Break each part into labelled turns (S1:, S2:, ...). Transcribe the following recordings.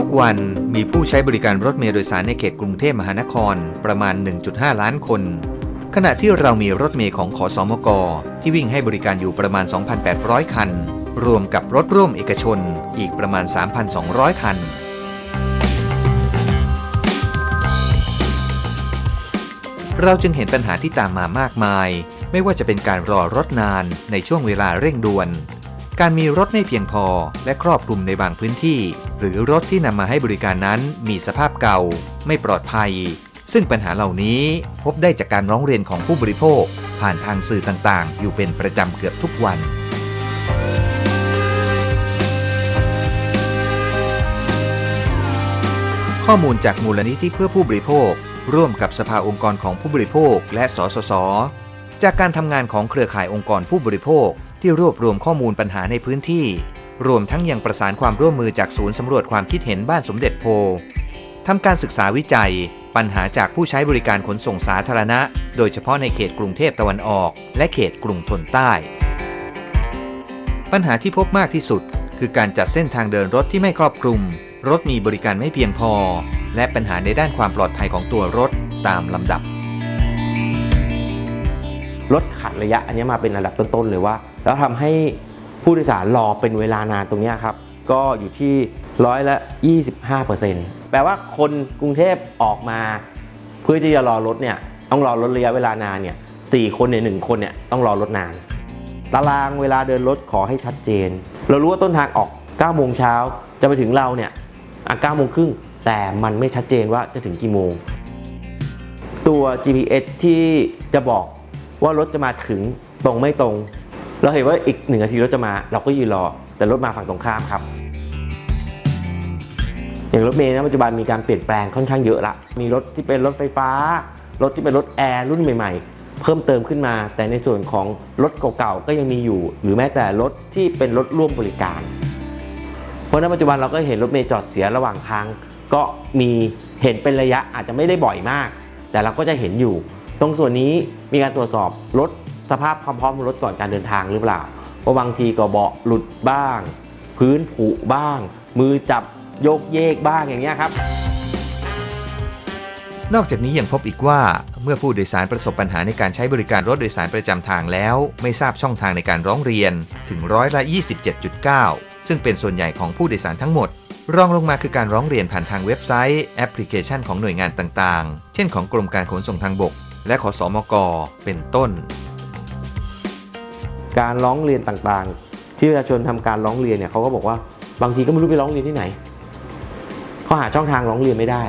S1: ทุกวันมีผู้ใช้บริการรถเมล์โดยสารในเขตกรุงเทพมหานครประมาณ 1.5 ล้านคน ขณะที่เรามีรถเมล์ของขอสอมก ที่วิ่งให้บริการอยู่ประมาณ 2,800 คัน รวมกับรถร่วมเอกชนอีกประมาณ 3,200 คันเราจึงเห็นปัญหาที่ตามมามากมาย ไม่ว่าจะเป็นการรอรถนานในช่วงเวลาเร่งด่วน การมีรถไม่เพียงพอและครอบคลุมในบางพื้นที่ หรือรถที่นำมาให้บริการนั้นมีสภาพเก่า ไม่ปลอดภัย ซึ่งปัญหาเหล่านี้พบได้จากการร้องเรียนของผู้บริโภค ผ่านทางสื่อต่างๆ อยู่เป็นประจำเกือบทุกวันข้อมูลจากมูลนิธิเพื่อผู้บริโภค ร่วมกับสภาองค์กรของผู้บริโภค และสสส จากการทำงานของเครือข่ายองค์กรผู้บริโภค ที่รวบรวมข้อมูลปัญหาในพื้นที่ รวมทั้งยังประสานความร่วมมือจากศูนย์สำรวจความคิดเห็นบ้านสมเด็จโพทำการศึกษาวิจัย ปัญหาจากผู้ใช้บริการขนส่งสาธารณะ โดยเฉพาะในเขตกรุงเทพตะวันออก และเขตกรุงทนใต้ ปัญหาที่พบมากที่สุด คือการจัดเส้นทางเดินรถที่ไม่ครอบคลุม รถมีบริการไม่เพียงพอ และปัญหาในด้านความปลอดภัยของตัวรถตามลำดับ
S2: ลดขัดระยะอันนี้มาเป็นอันดับต้นๆเลยว่า แล้วทำให้ผู้โดยสารรอเป็นเวลานานตรงนี้ครับ ก็อยู่ที่ร้อยละ 25%แปลว่าคนกรุงเทพออกมา เพื่อที่จะรอรถเนี่ยต้องรอรถระยะเวลานานเนี่ยสคนเนี่ยหนึ่งคนเนี่ยต้องรอรถนาน ตารางเวลาเดินรถขอให้ชัดเจน เรารู้ว่าต้นทางออก9โมงเช้าจะไปถึงเราเนี่ยอะ9โมงครึ่งแต่มันไม่ชัดเจนว่าจะถึงกี่โมง ตัว GPS ที่จะบอก ว่ารถจะมาถึงตรงไม่ตรง เราเห็นว่าอีกหนึ่งนาทีรถจะมา เราก็ยืนรอ แต่รถมาฝั่งตรงข้ามครับ อย่างรถเมล์นะปัจจุบันมีการเปลี่ยนแปลงค่อนข้างเยอะละ มีรถที่เป็นรถไฟฟ้า รถที่เป็นรถแอร์รุ่นใหม่ ๆ เพิ่มเติมขึ้นมา แต่ในส่วนของรถเก่าๆก็ยังมีอยู่ หรือแม้แต่รถที่เป็นรถร่วมบริการ เพราะในปัจจุบันเราก็เห็นรถเมล์จอดเสียระหว่างทาง ก็มีเห็นเป็นระยะอาจจะไม่ได้บ่อยมาก แต่เราก็จะเห็นอยู่ ตรงส่วนนี้มีการตรวจสอบรถสภาพความพร้อมของรถก่อนการเดินทางหรือเปล่าเพราะบางทีก็เบาะหลุดบ้าง พื้นผุบ้าง มือจับโยกเยกบ้างอย่างเงี้ครับ
S1: นอกจากนี้ยังพบอีกว่าเมื่อผู้โดยสารประสบปัญหาในการใช้บริการรถโดยสารประจำทางแล้ว ไม่ทราบช่องทางในการร้องเรียนถึงร้อยละ 27.9 ซึ่งเป็นส่วนใหญ่ของผู้โดยสารทั้งหมด รองลงมาคือการร้องเรียนผ่านทางเว็บไซต์ แอปพลิเคชันของหน่วยงานต่างๆ เช่นของกรมการขนส่งทางบก และขอสอมกเป็นต้น
S2: การร้องเรียนต่างๆ ที่ประชาชนทำการร้องเรียนเนี่ยเขาก็บอกว่าบางทีก็ไม่รู้ไปร้องเรียนที่ไหนเขาหาช่องทางร้องเรียนไม่ได้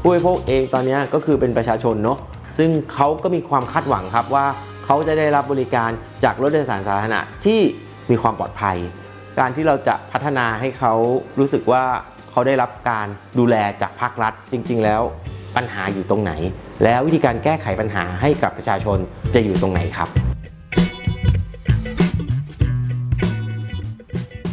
S2: ผู้บริโภคเองตอนนี้ก็คือเป็นประชาชนเนาะซึ่งเขาก็มีความคาดหวังครับว่าเขาจะได้รับบริการจากรถโดยสารสาธารณะที่มีความปลอดภัย การที่เราจะพัฒนาให้เขารู้สึกว่าเขาได้รับการดูแลจากภาครัฐจริง ๆ แล้ว ปัญหาอยู่ตรงไหน แล้ววิธีการแก้ไขปัญหาให้กับประชาชนจะอยู่ตรงไหนครับ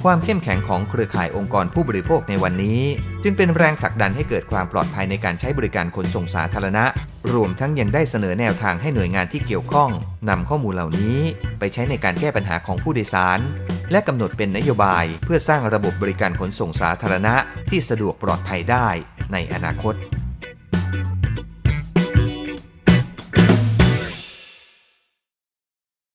S1: ความเข้มแข็งของเครือข่ายองค์กรผู้บริโภคในวันนี้ จึงเป็นแรงผลักดันให้เกิดความปลอดภัยในการใช้บริการขนส่งสาธารณะ รวมทั้งยังได้เสนอแนวทางให้หน่วยงานที่เกี่ยวข้องนำข้อมูลเหล่านี้ ไปใช้ในการแก้ปัญหาของผู้โดยสารและกำหนดเป็นนโยบายเพื่อสร้างระบบบริการขนส่งสาธารณะที่สะดวกปลอดภัยได้ในอนาคต